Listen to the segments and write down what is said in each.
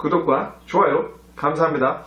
구독과 좋아요 감사합니다.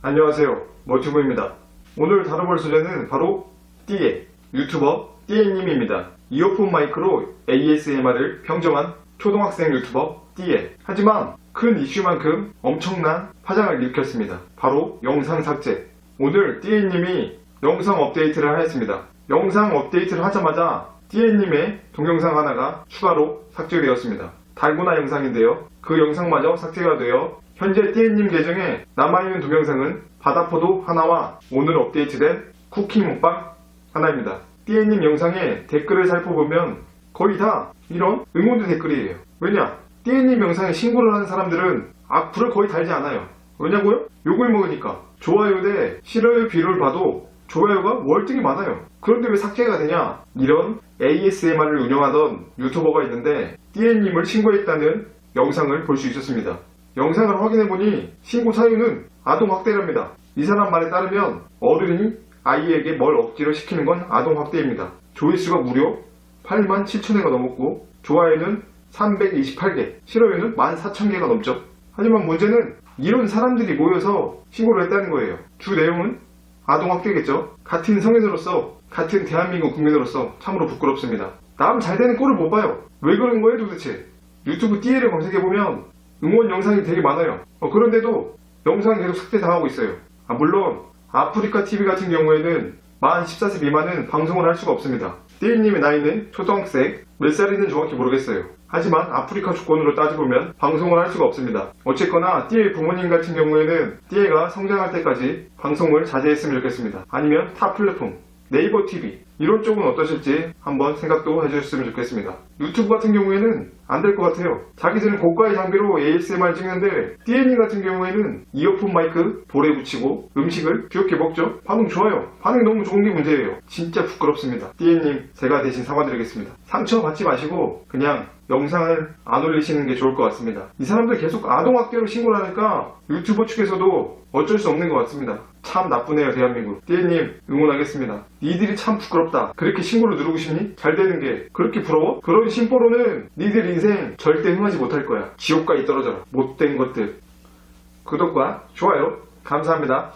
안녕하세요. 머튜브입니다. 오늘 다뤄볼 소재는 바로 띠에 유튜버 띠에님입니다. 이어폰 마이크로 ASMR을 평정한 초등학생 유튜버 띠에 하지만 큰 이슈만큼 엄청난 파장을 일으켰습니다. 바로 영상 삭제. 오늘 띠에님이 영상 업데이트를 하였습니다. 영상 업데이트를 하자마자 띠에님의 동영상 하나가 추가로 삭제되었습니다. 달고나 영상인데요. 그 영상마저 삭제가 되어 현재 띠에님 계정에 남아있는 동영상은 바다포도 하나와 오늘 업데이트된 쿠키 먹방 하나입니다. 띠에님 영상에 댓글을 살펴보면 거의 다 이런 응원의 댓글이에요. 왜냐? 띠에님 영상에 신고를 하는 사람들은 악플을 거의 달지 않아요. 왜냐고요? 욕을 먹으니까. 좋아요 대 싫어요 비율을 봐도 좋아요가 월등히 많아요. 그런데 왜 삭제가 되냐? 이런 ASMR을 운영하던 유튜버가 있는데 띠에님을 신고했다는 영상을 볼 수 있었습니다. 영상을 확인해보니 신고 사유는 아동학대랍니다. 이 사람 말에 따르면 어른이 아이에게 뭘 억지로 시키는 건 아동학대입니다. 조회수가 무려 8만 7천회가 넘었고 좋아요는 328개, 싫어요는 14,000개가 넘죠. 하지만 문제는 이런 사람들이 모여서 신고를 했다는 거예요. 주 내용은 아동 학대겠죠. 같은 성인으로서, 같은 대한민국 국민으로서 참으로 부끄럽습니다. 남 잘 되는 꼴을 못 봐요. 왜 그런 거예요 도대체? 유튜브 띠에를 검색해보면 응원 영상이 되게 많아요. 어, 그런데도 영상이 계속 삭제당하고 있어요. 아, 물론 아프리카 TV 같은 경우에는 만 14세 미만은 방송을 할 수가 없습니다. 띠에님의 나이는 초등학생, 몇 살인지는 정확히 모르겠어요. 하지만 아프리카 주권으로 따져보면 방송을 할 수가 없습니다. 어쨌거나 띠의 부모님 같은 경우에는 띠에가 성장할 때까지 방송을 자제했으면 좋겠습니다. 아니면 타 플랫폼, 네이버 TV 이런 쪽은 어떠실지 한번 생각도 해주셨으면 좋겠습니다. 유튜브 같은 경우에는 안 될 것 같아요. 자기들은 고가의 장비로 ASMR 찍는데 띠에님 같은 경우에는 이어폰 마이크 볼에 붙이고 음식을 귀엽게 먹죠. 반응 좋아요. 반응 너무 좋은 게 문제예요. 진짜 부끄럽습니다. 띠에님 제가 대신 사과드리겠습니다. 상처 받지 마시고 그냥 영상을 안 올리시는 게 좋을 것 같습니다. 이 사람들 계속 아동학대로 신고를 하니까 유튜버 측에서도 어쩔 수 없는 것 같습니다. 참 나쁘네요 대한민국. 띠에님 응원하겠습니다. 니들이 참 부끄럽다. 그렇게 신고를 누르고 싶니? 잘 되는 게 그렇게 부러워? 그런 심보로는 니들 인생 절대 흥하지 못할 거야. 지옥까지 떨어져라. 못된 것들. 구독과 좋아요 감사합니다.